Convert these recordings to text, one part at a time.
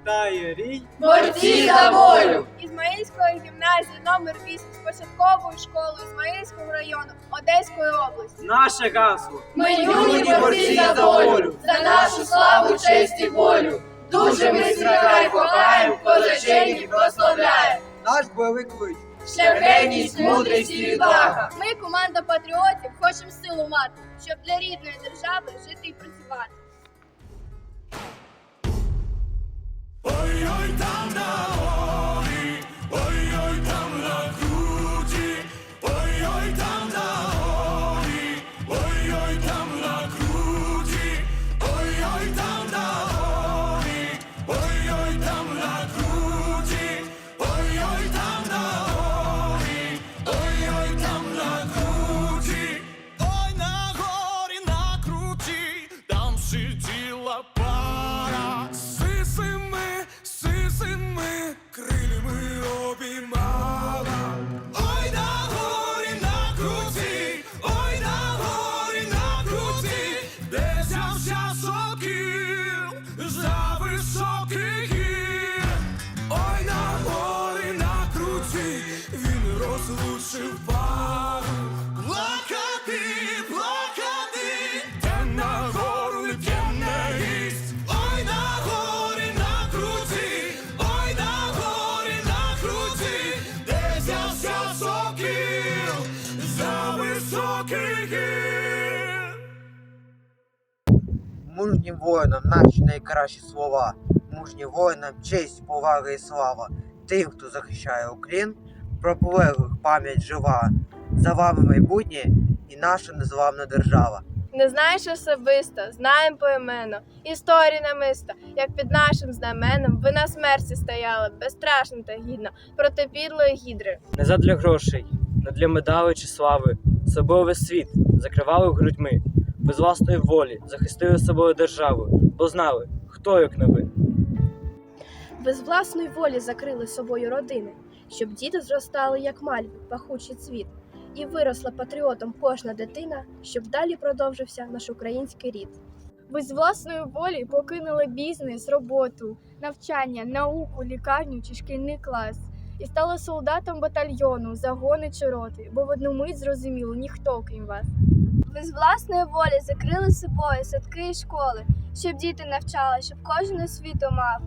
вітає рій. Борці за волю! Ізмаїльської гімназії номер 8 з початковою школою Ізмаїльського району Одеської області. Наше гасло. Ми юні борці за волю, за нашу славу, честь і волю. Дуже ми край кохаємо, козаченів прославляємо. Наш бойовий клич. Шляхетність, мудрість і відвага. Ми, команда патріотів, хочемо силу мати, щоб для рідної держави жити і працювати. Мужнім воїнам наші найкращі слова. Мужнім воїнам честь, повага і слава. Тим, хто захищає Україн, про полеглих пам'ять жива. За вами майбутнє і наша незламна держава. Не знаєш особисто, знаєм поіменно, історії намисто, як під нашим знаменом ви на смерті стояли, безстрашно та гідно, проти підлої гідри. Не задля грошей, не для медалей чи слави. Собою весь світ закривали грудьми. Без власної волі захистили собою державу, бо знали, хто як не ви. без власної волі закрили собою родини, щоб діти зростали, як мальви, пахучий цвіт, і виросла патріотом кожна дитина, щоб далі продовжився наш український рід. Ви з власної волі покинули бізнес, роботу, навчання, науку, лікарню чи шкільний клас і стала солдатом батальйону, загони чи роти, бо в одну мить зрозуміло ніхто крім вас. Ви з власної волі закрили собою садки і школи, щоб діти навчали, щоб кожен освіту мав.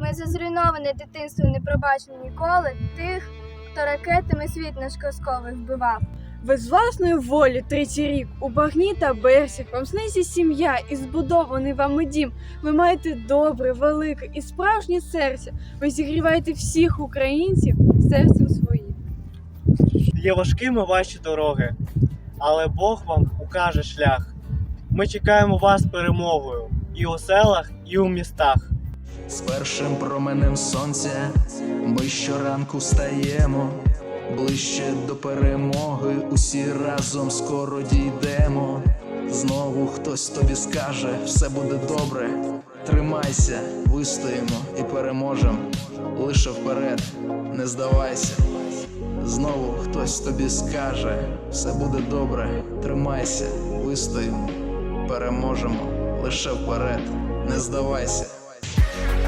Ми за зруйноване дитинство не пробачили ніколи тих, хто ракетами світ наш казковий вбивав. Ви з власної волі третій рік у багні та берсі, вам сниться сім'я і збудований вами дім. Ви маєте добре, велике і справжнє серце. Ви зігріваєте всіх українців серцем своїм. Є важкими ваші дороги, але Бог вам укаже шлях. Ми чекаємо вас перемогою і у селах, і у містах. З першим променем сонця ми щоранку встаємо, ближче до перемоги, усі разом скоро дійдемо. Знову хтось тобі скаже, все буде добре. Тримайся, вистоїмо і переможем. Лише вперед, не здавайся. Знову хтось тобі скаже, все буде добре. Тримайся, вистоїмо, переможемо. Лише вперед, не здавайся.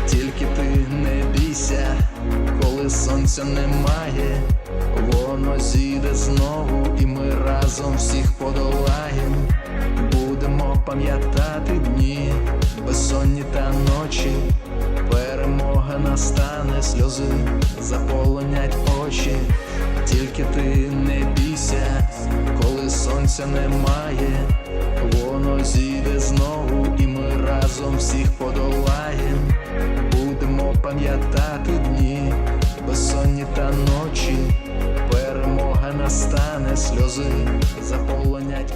Тільки ти не бійся, сонця немає, воно зійде знову, і ми разом всіх подолаєм. Будемо пам'ятати дні, безсонні та ночі. Перемога настане, сльози заполонять очі. Тільки ти не бійся, коли сонця немає, воно зійде знову, і ми разом всіх подолаєм. Будемо пам'ятати та ночі. Перемога настане, сльози заполонять.